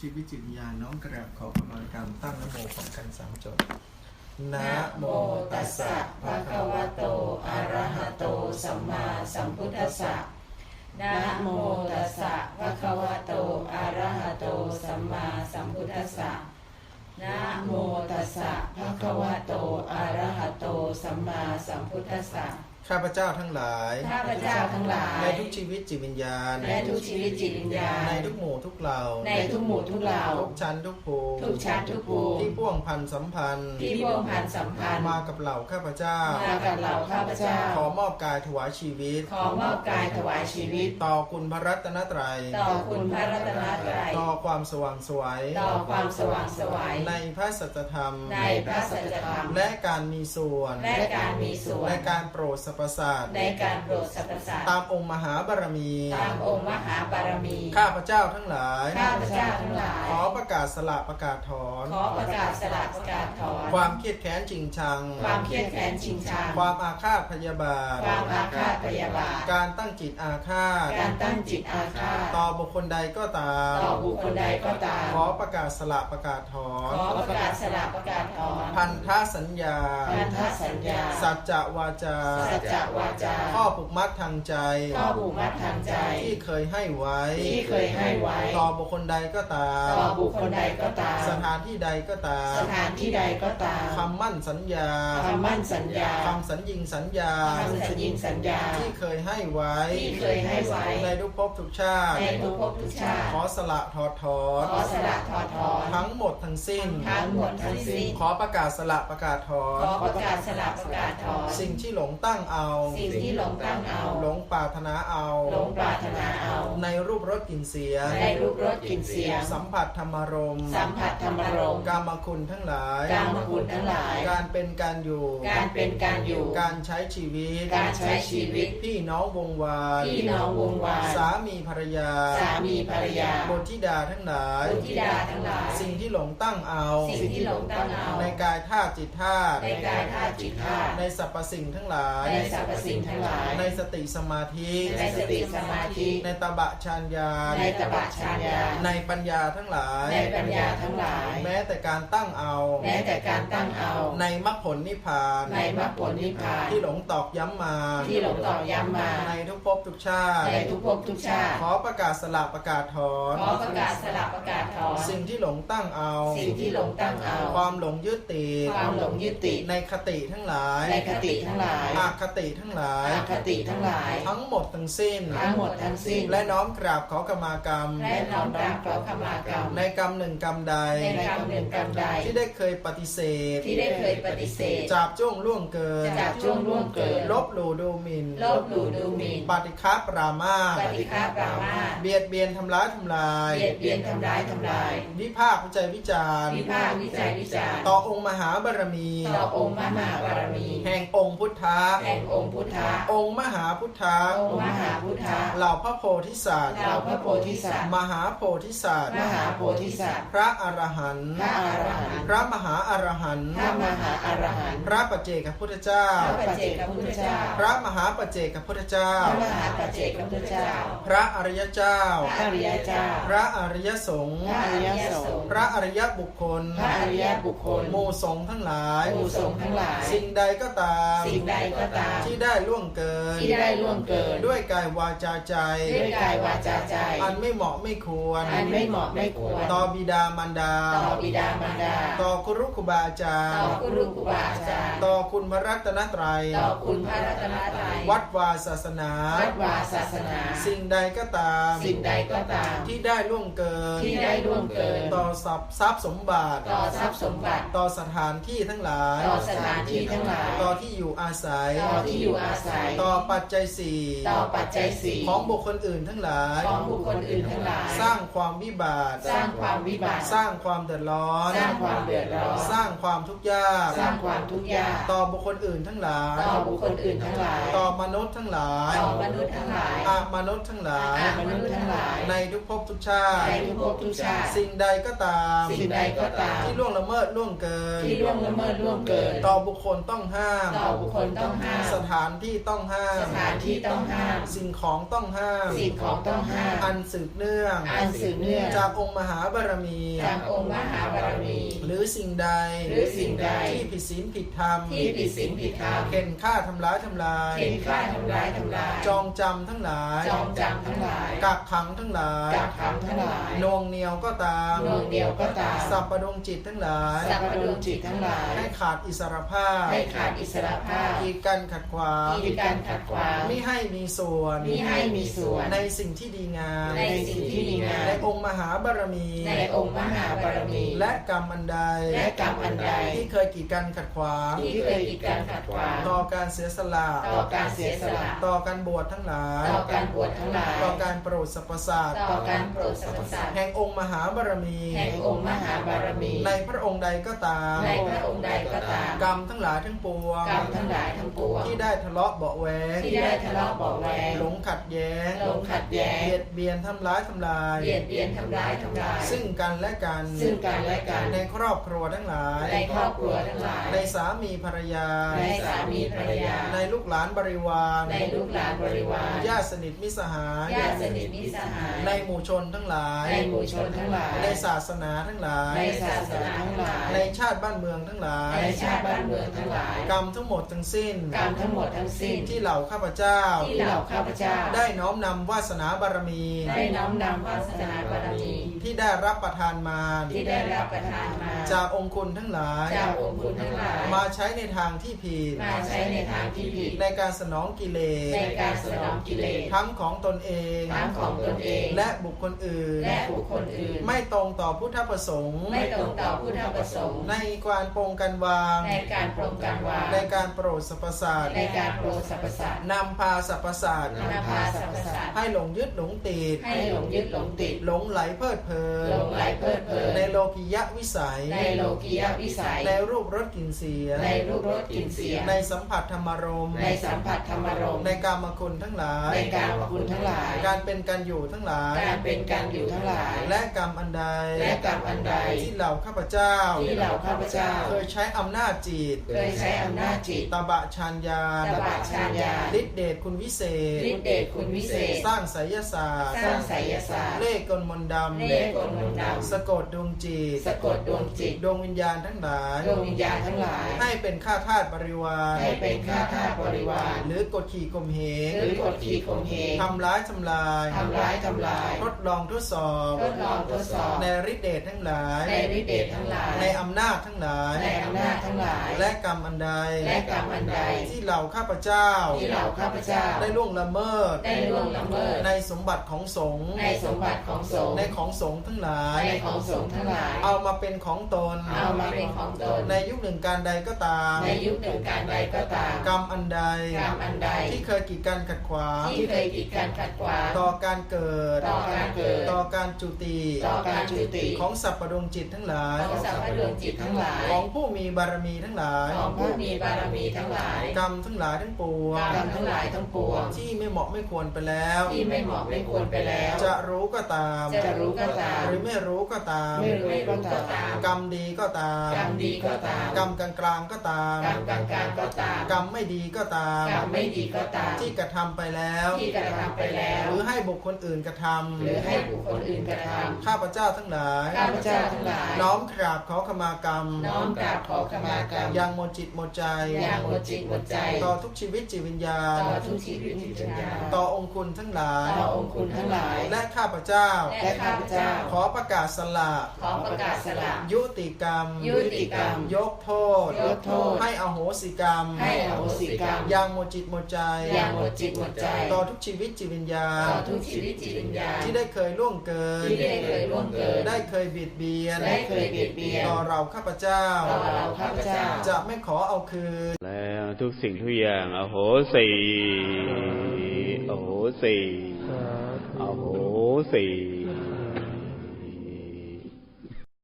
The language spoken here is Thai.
จิตวิจิตญาณน้อมกราบขอขมากรรมตั้งนโมพร้อมกันสามจบนะโมตัสสะภะคะวะโต อะระหะโต สัมมาสัมพุทธัสสะนะโมตัสสะภะคะวะโต อะระหะโต สัมมาสัมพุทธัสสะนะโมตัสสะภะคะวะโต อะระหะโต สัมมาสัมพุทธัสสะ ข้าพเจ้าทั้งหลาย ข้าพเจ้าทั้งหลาย ในทุกชีวิตจิตวิญญาณและทุกชีวิตจิตวิญญาณ ในทุกหมู่ทุกเหล่า ในทุกหมู่ทุกเหล่า ทุกชั้นทุกภูมิทุกชั้นทุกภูมิที่พ่วงพันสัมพันธ์ ที่พ่วงพันสัมพันธ์ มากับเหล่าข้าพเจ้า มากับเหล่าข้าพเจ้า ขอมอบกายถวายชีวิต ขอมอบกายถวายชีวิต ต่อคุณพระรัตนตรัย ต่อคุณพระรัตนตรัย ต่อความสว่างไสวย ต่อความสว่างไสวย ในพระสัจธรรม ในพระสัจธรรม และการมีส่วน และการมีส่วนในการโปรดสรรพสัตว์ในการโปรดสรรพสัตว์ตามองค์มหาบารมี ตามองค์มหาบารมี ข้าพเจ้าทั้งหลาย ข้าพเจ้าทั้งหลาย ขอประกาศสละประกาศถอน ขอประกาศสละประกาศถอน ความเครียดแค้นจริงชัง ความเครียดแค้นชิงชัง ความอาฆาตพยาบาท ความอาฆาตพยาบาท การตั้งจิตอาฆาต การตั้งจิตอาฆาต ต่อบุคคลใดก็ตาม ต่อบุคคลใดก็ตาม ขอประกาศสละประกาศถอน ขอประกาศสละประกาศถอน พันธสัญญา พันธสัญญา สัจจะวาจาสัจจะวาจา ข้อผูกมัดทางใจ ข้อผูกมัดทางใจ ที่เคยให้ไว้ ที่เคยให้ไว้ ต่อบุคคลใดก็ตาม ต่อบุคคลใดก็ตาม สถานที่ใดก็ตาม สถานที่ใดก็ตามคำมั่นสัญญาคำมั่นสัญญาคำสัญญิงสัญญาคำสัญญิงสัญญา ที่เคยให้ไว้ ที่เคยให้ไว้ ในทุกภพทุกชาติ ในทุกภพทุกชาติ ขอสละถอดถอนขอสละถอดถอน ทั้งหมดทั้งสิ้น ทั้งหมดทั้งสิ้น ขอประกาศสละประกาศถอน ขอประกาศสละประกาศถอน สิ่งที่หลงตั้งเอาสิ่งที่หลงตั้งเอา หลงปรารถนาเอา หลงปรารถนาเอา ในรูปรสกลิ่นเสียงในรูปรสกลิ่นเสียง สัมผัสธรรมารมณ์สัมผัสธรรมารมณ์กามคุณทั้งหลาย กามคุณทั้งหลาย การเป็นการอยู่ การเป็นการอยู่ การใช้ชีวิต การใช้ชีวิต พี่น้องวงวานพี่น้องวงวาน สามีภรรยา สามีภรรยาบุตรธิดาทั้งหลายบุตรธิดาทั้งหลาย สิ่งที่หลงตั้งเอา สิ่งที่หลงตั้งเอา ในกายธาตุจิตธาตุในกายธาตุจิตธาตุ ในสรรพสิ่งทั้งหลาย ในสรรพสิ่งทั้งหลาย ในสติสมาธิ ในสติสมาธิ ในตบะฌานญาณในตบะฌานญาณในปัญญาทั้งหลาย ในปัญญาทั้งหลาย แม้แต่การตั้งเอา แม้แต่การตั้งเอา ในมรรคผลนิพพาน ในมรรคผลนิพพาน ที่หลงตอกย้ำมา ที่หลงตอกย้ำมา ในทุกภพทุกชาติ ในทุกภพทุกชาติ ขอประกาศสละประกาศถอน ขอประกาศสละประกาศถอน สิ่งที่หลงตั้งเอา สิ่งที่หลงตั้งเอา ความหลงยึดติด ความหลงยึดติด ในคติทั้งหลาย ในคติทั้งหลายอาคติทั้งหลาย อคติทั้งหลาย ทั้งหมดทั้งสิ้น ทั้งหมดทั้งสิ้น และน้อมกราบขอกรรมากรรม และน้อมรับขอขมากรรม ในกรรมหนึ่งกรรมใด ในกรรมหนึ่งกรรมใด ที่ได้เคยปฏิเสธ ที่ได้เคยปฏิเสธจับจ้วงล่วงเกินจับจ้วงล่วงเกิน ลบหลู่ดูหมิ่น ลบหลู่ดูหมิ่น ปฏิฆาปรามาสปฏิฆาปรามาสเบียดเบียนทำร้ายทำลาย เบียดเบียนทำร้ายทำลาย วิพากษ์วิจัยวิจารณ์ วิพากษ์วิจัยวิจารณ์ ต่อองค์มหาบารมี ต่อองค์มหาบารมี แห่งองค์พุทธะ แห่งองค์พุทธะ องค์มหาพุทธะ องค์มหาพุทธะ เหล่าพระโพธิสัตว์เราพระโพธิสัตว์ มหาโพธิสัตว์ มหาโพธิสัตว์ พระอรหันต์ พระอรหันต์ พระมหาอรหันต์ พระมหาอรหันต์ พระปัจเจกพุทธเจ้า พระปัจเจกพุทธเจ้า พระมหาปัจเจกพุทธเจ้า พระมหาปัจเจกพุทธเจ้า พระอริยเจ้า พระอริยเจ้า พระอริยสงฆ์พระอริยสงฆ์ พระอริยบุคคล พระอริยบุคคล หมู่สงฆ์ทั้งหลาย หมู่สงฆ์ทั้งหลาย สิ่งใดก็ตาม สิ่งใดก็ตามที่ได้ล่วงเกิน ที่ได้ล่วงเกิน ด้วยกายวาจาใจ ด้วยกายวาจาใจ อันไม่เหมาะไม่ควร อันไม่เหมาะไม่ควร ต่อบิดามารดา ต่อบิดามารดา ต่อครุครูบาอาจารต่อย์ครูครูบาอาจารย์ ต่อคุณพระรัตนตรัย ต่อคุณพระรัตนตรัย วัดวาศาสนา วัดวาศาสนา สิ่งใดก็ตาม สิ่งใดก็ตาม ที่ได้ล่วงเกิน ที่ได้ล่วงเกิน ต่อทรัพย์ทรัพย์สมบัติ ต่อทรัพย์สมบัติ ต่อสถานที่ทั้งหลาย ต่อสถานที่ทั้งหลาย ต่อที่อยู่อาศัย ต่อที่อยู่อาศัย ต่อปัจจัยสี่ต่อปัจจัยสี่ของบุคคลอื่นทั้งหลาย ของบุคคลอื่นทั้งหลาย สร้างความวิบัติ สร้างความวิบัติ สร้างความเดือดร้อน สร้างความเดือดร้อน สร้างความทุกข์ยาก สร้างความทุกข์ยาก ต่อบุคคลอื่นทั้งหลาย ต่อบุคคลอื่นทั้งหลาย ต่อมนุษย์ทั้งหลาย ต่อมนุษย์ทั้งหลายอามนุษย์ทั้งหลายอามนุษย์ทั้งหลาย ในทุกภพทุกชาติ ในทุกภพทุกชาสิ่งใดก็ตาม สิ่งใดก็ตาม ที่ล่วงละเมิดล่วงเกิน ที่ล่วงละเมิดล่วงเกิน ต่อบุคคลต้องห้าม ต่อบุคคลต้องห้ามสถานที่ต้องห้าม สถานที่ต้องห้าม สิ่งของต้องห้าม สิ่งของต้องห้าม อันสืบเนื่อง อันสืบเนื่อง จากองค์มหาบารมี จากองค์มหาบารมี หรือสิ่งใด หรือสิ่งใด ที่ผิดศีลผิดธรรม ที่ผิดศีลผิดธรรมเข็นฆ่าทำร้ายทำลายเข็นฆ่าทำร้ายทำลาย จองจำทั้งหลาย จองจำทั้งหลาย กักขังทั้งหลาย กักขังทั้งหลายนวงเหนียวก็ตามดวงเดียวก็ตาม สัพพดวงจิตทั้งหลาย สัพพดวงจิตทั้งหลาย ให้ขาดอิสรภาพ ให้ขาดอิสรภาพกีดกันขัดขวางกีดกันขัดขวางไม่ให้มีส่วนมิให้มีส่วนในสิ่งที่ดีงามในสิ่งที่ดีงามในองค์มหาบารมี ในองค์มหาบารมี และกรรมอันใดและกรรมอันใด ที่เคยกีดกันขัดขวางที่เคยกีดกันขัดขวางต่อการเสียสละต่อการเสียสละต่อการบวชทั้งหลายต่อการบวชทั้งหลายต่อการโปรดสรรพสัตว์ต่อการโปรดสรรพสัตว์แห่งองค์มหาบารมีแห่งองค์มหาบารมี ในพระองค์ใดก็ตามในพระองค์ใดก็ตาม กรรมทั้งหลายทั้งปวงกรรมทั้งหลายทั้งปวงที่ได้ทะเลาะเบาะแวงที่ได้ทะเลาะเบาะแวงหลงขัดแย้งหลงขัดแย้ง เบียดเบียนทำร้ายทำลาย เบียดเบียนทำร้ายทำลาย ซึ่งกันและกันซึ่งกันและกัน ในครอบครัวทั้งหลาย ในครอบครัวทั้งหลาย ในสามีภรรยา ในสามีภรรยา ในลูกหลานบริวาร ในลูกหลานบริวารญาติสนิทมิตรสหายญาติสนิทมิตรสหาย ในหมู่ชนทั้งหลาย ในหมู่ชนทั้งหลาย ในศาสนาทั้งหลาย ในศาสนาทั้งหลาย ในชาติบ้านเมืองทั้งหลาย ในชาติบ้านเมืองทั้งหลาย กรรมทั้งหมดทั้งสิ้น กรรมทั้งหมดทั้งสิ้น ที่เหล่าข้าพเจ้า ที่เหล่าข้าพเจ้า ได้น้อมนำวาสนาบารมี ได้น้อมนำวาสนาบารมี ที่ได้รับประทานมา ที่ได้รับประทานมา จากองค์คุณทั้งหลาย จากองค์คุณทั้งหลาย มาใช้ในทางที่ผิด มาใช้ในทางที่ผิด ในการสนองกิเลส ในการสนองกิเลส ทั้งของตนเอง ทั้งของตนเอง และบุคคลอื่น และบุคคลอื่น ไม่ตรงต่อพุทธประสงค์ ไม่ตรงต่อพุทธประสงค์ ในการปรงกันวาง ในการปรงการวาง ในการโปรดสรรพสัตว์ในการโปรดสรรพสัตว์นำพาสรรพสัตว์นำพาสรรพสัตว์ให้หลงยึดหลงติดให้หลงยึดหลงติดหลงไหลเพลิดเพลิหลนงไหลเพลิดเพลินในโลกิยะวิสัย ในโลกียวิสัยในรูปรสกลิ่นเสียงในรูปรสกลิ่นเสียงในสัมผัสธรรมารมณ์ในสัมผัสธรรมารมณ์ในกามคุณทั้งหลายในการมคุณทั้งหลาย การเป็นการอยู่ทั้งหลาย การเป็นการอยู่ทั้งหลาย และกรรมอันใดและกรรมอันใดที่เหล่าข้าพเจ้าที่เหล่าข้าพเจ้า เคยใช้อำนาจจิตเคยใช้อำนาจจิตตบะชานยานตบะชานญาณฤทธิเดชคุณวิเศษฤทธิเดชคุณวิเศษ สร้างไสยศาสตร์ สร้างไสยศาสตร์ เลขกลมนต์ดำเลขกลมนต์ดำสะกดดวงจิต สะกดดวงจิต ดวงวิญญาณทั้งหลาย ดวงวิญญาณทั้งหลาย ให้เป็นข้าทาสบริวาร ให้เป็นข้าทาสบริวาร หรือกดขี่ข่มเหง หรือกดขี่ข่มเหงทำร้ายทำลาย ทำร้ายทำลาย ทดลองทดสอบ ทดลองทดสอบ ในฤทธิเดชทั้งหลาย ในฤทธิเดชทั้งหลาย ในอำนาจทั้งหลาย ในอำนาจทั้งหลาย และกรรมอันใดและกรรมอันใด ที่เหล่าข้าพเจ้า ที่เราข้าพเจ้า ได้ล่วงละเมิด ได้ล่วงละเมิด ในสมบัติของสงฆ์ ในสมบัติของสงฆ์ ในของสงฆ์ทั้งหลาย ในของสงฆ์ทั้งหลาย เอามาเป็นของตน เอามาเป็นของตน ในยุคหนึ่งการใดก็ตาม ในยุคหนึ่งการใดก็ตาม กรรมอันใด กรรมอันใด ที่เคยกีดกันขัดขวาง ที่เคยกีดกันขัดขวาง ต่อการเกิด ต่อการเกิด ต่อการจุติ ต่อการจุติ ของสัพพดวงจิตทั้งหลาย ของสัพพดวงจิตทั้งหลาย ของผู้มีบารมีทั้งหลาย ของผู้มีบารมีทั้งหลาย กรรมทั้งหลายทั้งปวงกรรมทั้งหลายทั้งปวง ที่ไม่เหมาะไม่ควรไปแล้ว ที่ไม่เหมาะไม่ควรไปแล้ว จะรู้ก็ตาม จะรู้ก็ตาม หรือไม่รู้ก็ตาม ไม่รู้ก็ตาม กรรมดีก็ตาม กรรมดีก็ตาม กรรมกลางกลางๆก็ตาม กรรมกลางกลางๆก็ตาม กรรมไม่ดีก็ตาม กรรมไม่ดีก็ตาม ที่กระทำไปแล้ว ที่กระทำไปแล้ว หรือให้บุคคลอื่นกระทำหรือให้บุคคลอื่นกระทข้าพเจ้าทั้งหลายำข้าพเจ้าทั้งหลาย น้อมกราบขอขมากรรม น้อมกราบขอขมากรรม ยังหมดจิตหมดใจอย่างหมดจิตหมดใจ ต่อทุกชีวิตจิตวิญญาณ ต่อทุกชีวิตจิตวิญญาณ ต่อองค์คุณทั้งหลาย ต่อองค์คุณทั้งหลาย และข้าพเจ้า และข้าพเจ้า ขอประกาศสละ ขอประกาศสละ ยุติกรรม ยุติกรรม ยก โทษ ยกโทษ ให้อโหสิกรรม ให้อโหสิกรรม ยังหมดจิตหมดใจ อย่างหมดจิตหมดใจ ต่อทุกชีวิตจิตวิญญาณ ต่อทุกชีวิตจิตวิญญาณที่ได้เคยล่วงเกิน ที่ได้เคยล่วงเกิน ได้เคยบิดเบียน ได้เคยเบียดเบียนต่อเราข้าพเจ้า ต่อเราข้าพเจ้า จะไม่ขอเอาคืน แล้วทุกสิ่งทุกอย่างอโหสิอโหสิอโหสิ